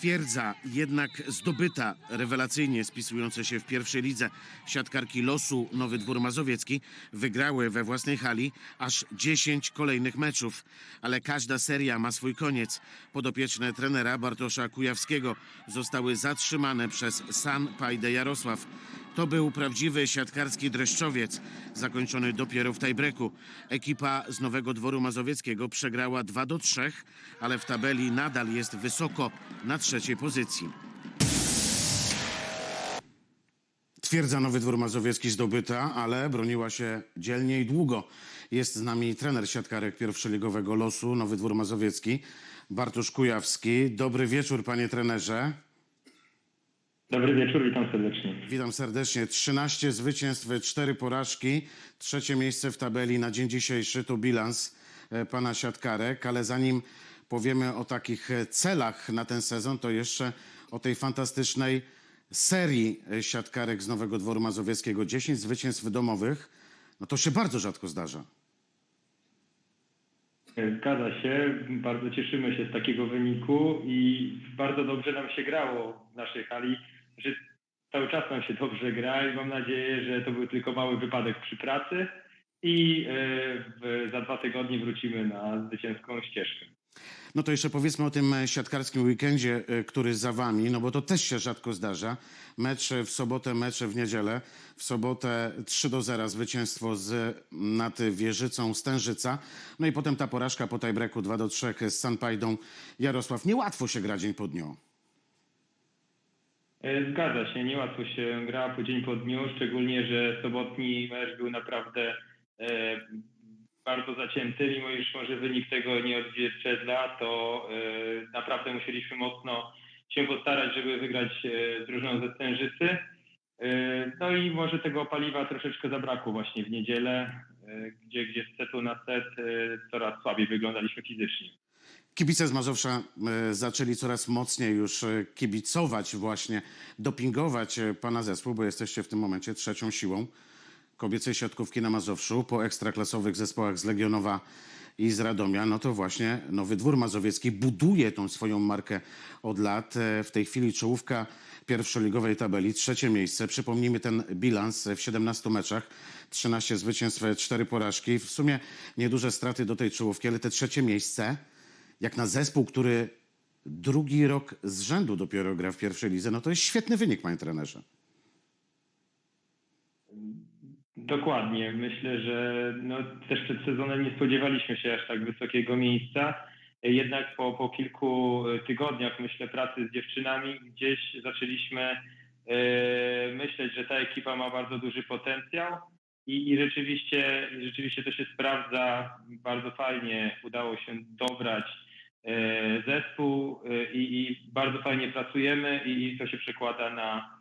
Twierdza jednak zdobyta, rewelacyjnie spisujące się w pierwszej lidze siatkarki losu Nowy Dwór Mazowiecki wygrały we własnej hali aż 10 kolejnych meczów. Ale każda seria ma swój koniec. Podopieczne trenera Bartosza Kujawskiego zostały zatrzymane przez San Pajde Jarosław. To był prawdziwy siatkarski dreszczowiec, zakończony dopiero w tiebreaku. Ekipa z Nowego Dworu Mazowieckiego przegrała 2 do 3, ale w tabeli nadal jest wysoko na trzeciej pozycji. Twierdza Nowy Dwór Mazowiecki zdobyta, ale broniła się dzielnie i długo. Jest z nami trener siatkarek pierwszoligowego losu Nowy Dwór Mazowiecki, Bartosz Kujawski. Dobry wieczór, panie trenerze. Dobry wieczór, witam serdecznie. Witam serdecznie. 13 zwycięstw, 4 porażki. Trzecie miejsce w tabeli na dzień dzisiejszy to bilans e, pana siatkarek, ale zanim powiemy o takich e, celach na ten sezon, to jeszcze o tej fantastycznej serii e, siatkarek z Nowego Dworu Mazowieckiego. 10 zwycięstw domowych. No to się bardzo rzadko zdarza. Zgadza się, bardzo cieszymy się z takiego wyniku i bardzo dobrze nam się grało w naszej hali, że cały czas nam się dobrze gra i mam nadzieję, że to był tylko mały wypadek przy pracy i e, w, za dwa tygodnie wrócimy na zwycięską ścieżkę. No to jeszcze powiedzmy o tym e, siatkarskim weekendzie, e, który za wami, no bo to też się rzadko zdarza. Mecze w sobotę, mecze w niedzielę. W sobotę 3 do 0 zwycięstwo z nad Wieżycą Stężyca. No i potem ta porażka po tiebreaku 2 do 3 z Sanpajdą Jarosław. Niełatwo się gra dzień po dniu. E, Zgadza się, niełatwo się gra po dzień po dniu, szczególnie, że sobotni mecz był naprawdę e, bardzo zacięty, mimo iż może wynik tego nie odzwierciedla, to e, naprawdę musieliśmy mocno się postarać, żeby wygrać e, z drużyną ze Stężycy. E, no i może tego paliwa troszeczkę zabrakło właśnie w niedzielę, e, gdzie, gdzie z setu na set coraz słabiej wyglądaliśmy fizycznie. Kibice z Mazowsza e, zaczęli coraz mocniej już e, kibicować właśnie, dopingować e, pana zespół, bo jesteście w tym momencie trzecią siłą kobiecej siatkówki na Mazowszu po ekstraklasowych zespołach z Legionowa i z Radomia, no to właśnie Nowy Dwór Mazowiecki buduje tą swoją markę od lat. W tej chwili czołówka pierwszoligowej tabeli, trzecie miejsce. Przypomnijmy ten bilans w 17 meczach. 13 zwycięstw, 4 porażki. W sumie nieduże straty do tej czołówki, ale te trzecie miejsce, jak na zespół, który drugi rok z rzędu dopiero gra w pierwszej lidze, no to jest świetny wynik, panie trenerze. Dokładnie. Myślę, że no, też przed sezonem nie spodziewaliśmy się aż tak wysokiego miejsca. Jednak po, po kilku tygodniach, myślę, pracy z dziewczynami, gdzieś zaczęliśmy e, myśleć, że ta ekipa ma bardzo duży potencjał i, i rzeczywiście, rzeczywiście to się sprawdza. Bardzo fajnie udało się dobrać zespół e, i, i bardzo fajnie pracujemy i, to się przekłada na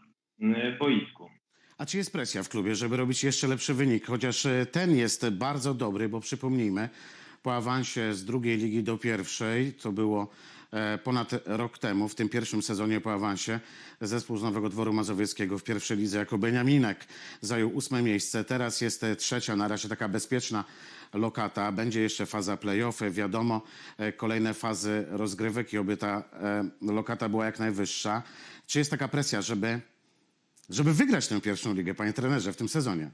boisku. A czy jest presja w klubie, żeby robić jeszcze lepszy wynik? Chociaż e, ten jest bardzo dobry, bo przypomnijmy, po awansie z drugiej ligi do pierwszej, to było e, ponad rok temu, w tym pierwszym sezonie po awansie, zespół z Nowego Dworu Mazowieckiego w pierwszej lidze jako Beniaminek zajął ósme miejsce. Teraz jest e, trzecia, na razie taka bezpieczna lokata. Będzie jeszcze faza playoffy, wiadomo, e, kolejne fazy rozgrywek i oby ta e, lokata była jak najwyższa. Czy jest taka presja, żeby żeby wygrać tę pierwszą ligę, panie trenerze, w tym sezonie?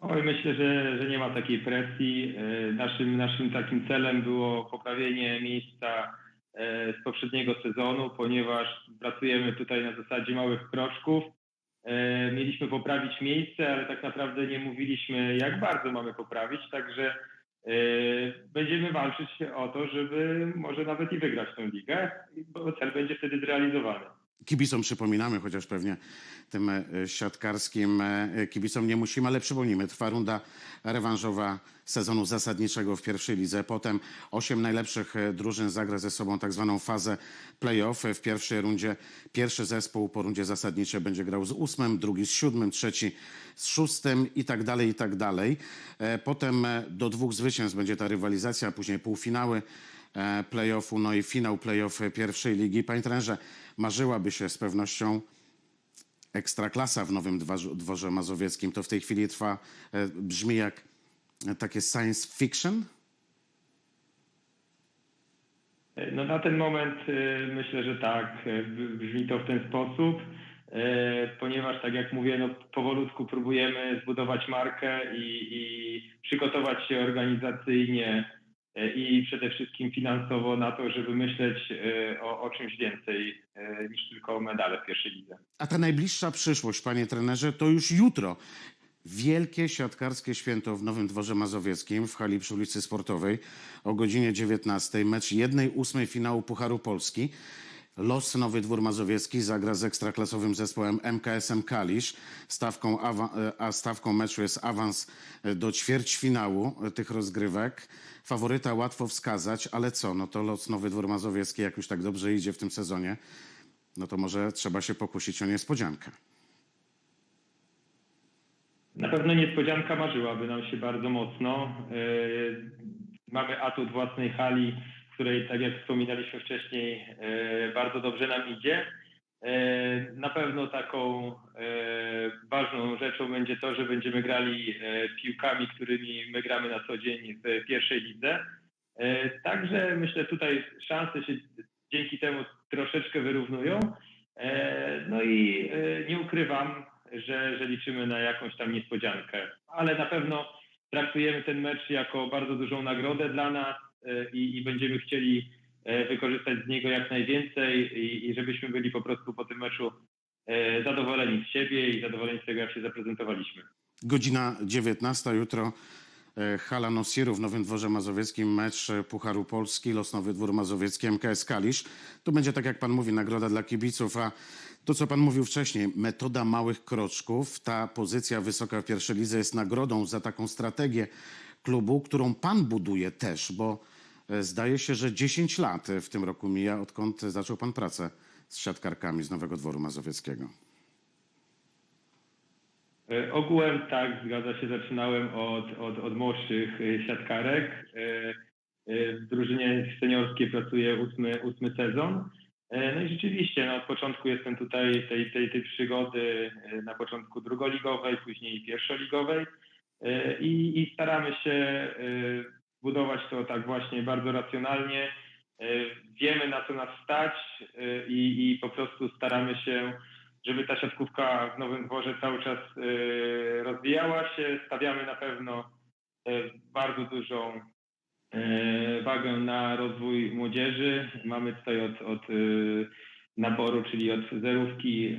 Oj, myślę, że, że nie ma takiej presji. E, Naszym, naszym takim celem było poprawienie miejsca e, z poprzedniego sezonu, ponieważ pracujemy tutaj na zasadzie małych kroczków. E, Mieliśmy poprawić miejsce, ale tak naprawdę nie mówiliśmy, jak bardzo mamy poprawić, także będziemy walczyć o to, żeby może nawet i wygrać tę ligę, bo cel będzie wtedy zrealizowany. Kibicom przypominamy, chociaż pewnie tym e, siatkarskim e, kibicom nie musimy, ale przypomnijmy, trwa runda rewanżowa sezonu zasadniczego w pierwszej lidze. Potem osiem najlepszych e, drużyn zagra ze sobą tak zwaną fazę play-off. W pierwszej rundzie pierwszy zespół po rundzie zasadniczej będzie grał z ósmym, drugi z siódmym, trzeci z szóstym i tak dalej, i tak dalej. Potem do dwóch zwycięstw będzie ta rywalizacja, później półfinały play-offu, no i finał play-off pierwszej ligi. Panie trenerze, marzyłaby się z pewnością ekstraklasa w Nowym Dworze, Mazowieckim. To w tej chwili trwa, e, brzmi jak e, takie science fiction? No na ten moment e, myślę, że tak, e, brzmi to w ten sposób, e, ponieważ tak jak mówię, no powolutku próbujemy zbudować markę i, i przygotować się organizacyjnie e, i przede wszystkim finansowo na to, żeby myśleć e, o, o czymś więcej e, niż tylko o medale w pierwszej lidze. A ta najbliższa przyszłość, panie trenerze, to już jutro. Wielkie siatkarskie święto w Nowym Dworze Mazowieckim w hali przy ulicy Sportowej o godzinie 19. Mecz 1-8 finału Pucharu Polski. Los Nowy Dwór Mazowiecki zagra z ekstraklasowym zespołem MKS-em Kalisz. Stawką awa- a stawką meczu jest awans do ćwierćfinału tych rozgrywek. Faworyta łatwo wskazać, ale co? No to Los Nowy Dwór Mazowiecki, jak już tak dobrze idzie w tym sezonie, no to może trzeba się pokusić o niespodziankę. Na pewno niespodzianka marzyłaby nam się bardzo mocno. Yy, Mamy atut własnej hali, której, tak jak wspominaliśmy wcześniej, yy, bardzo dobrze nam idzie. Yy, Na pewno taką yy, ważną rzeczą będzie to, że będziemy grali piłkami, którymi my gramy na co dzień w pierwszej lidze. Także myślę, tutaj szanse się dzięki temu troszeczkę wyrównują. E, No i e, nie ukrywam, że, że liczymy na jakąś tam niespodziankę, ale na pewno traktujemy ten mecz jako bardzo dużą nagrodę dla nas e, i, i będziemy chcieli e, wykorzystać z niego jak najwięcej i, i żebyśmy byli po prostu po tym meczu e, zadowoleni z siebie i zadowoleni z tego, jak się zaprezentowaliśmy. Godzina 19 jutro e, Hala Nosiru w Nowym Dworze Mazowieckim, mecz e, Pucharu Polski, Los Nowy Dwór Mazowiecki, MKS Kalisz. To będzie, tak jak pan mówi, nagroda dla kibiców, a to, co pan mówił wcześniej, metoda małych kroczków, ta pozycja wysoka w pierwszej lidze jest nagrodą za taką strategię klubu, którą pan buduje też, bo e, zdaje się, że 10 lat w tym roku mija, odkąd zaczął pan pracę z siatkarkami z Nowego Dworu Mazowieckiego. E, Ogółem tak, zgadza się, zaczynałem od, od, od młodszych e, siatkarek. E, e, W drużynie seniorskiej pracuję ósmy, ósmy sezon. E, No i rzeczywiście, no, od początku jestem tutaj tej, tej, tej przygody, e, na początku drugoligowej, później pierwszoligowej E, i, i staramy się e, budować to tak właśnie bardzo racjonalnie. E, Wiemy na co nas stać e, i, i po prostu staramy się żeby ta siatkówka w Nowym Dworze cały czas e, rozwijała się. Stawiamy na pewno e, bardzo dużą e, wagę na rozwój młodzieży. Mamy tutaj od, od e, naboru, czyli od zerówki e,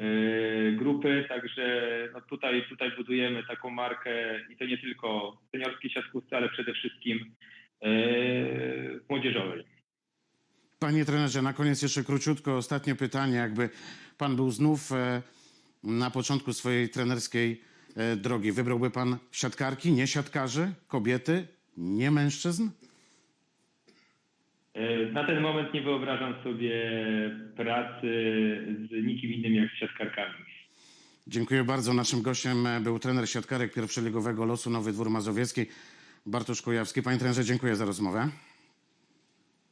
grupy, także no tutaj, tutaj budujemy taką markę i to nie tylko w seniorskiej siatkówce, ale przede wszystkim e, młodzieżowej. Panie trenerze, na koniec jeszcze króciutko ostatnie pytanie. Jakby pan był znów e, na początku swojej trenerskiej e, drogi, wybrałby pan siatkarki, nie siatkarzy, kobiety, nie mężczyzn? E, Na ten moment nie wyobrażam sobie pracy z nikim innym jak z siatkarkami. Dziękuję bardzo. Naszym gościem e, był trener siatkarek pierwszoligowego losu Nowy Dwór Mazowiecki, Bartosz Kujawski. Panie trenerze, dziękuję za rozmowę.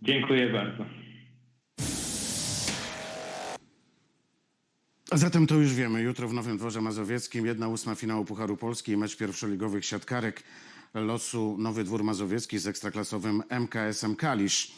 Dziękuję bardzo. A zatem to już wiemy. Jutro w Nowym Dworze Mazowieckim jedna ósma finału Pucharu Polski i mecz pierwszoligowych siatkarek losu Nowy Dwór Mazowiecki z ekstraklasowym MKS-em Kalisz.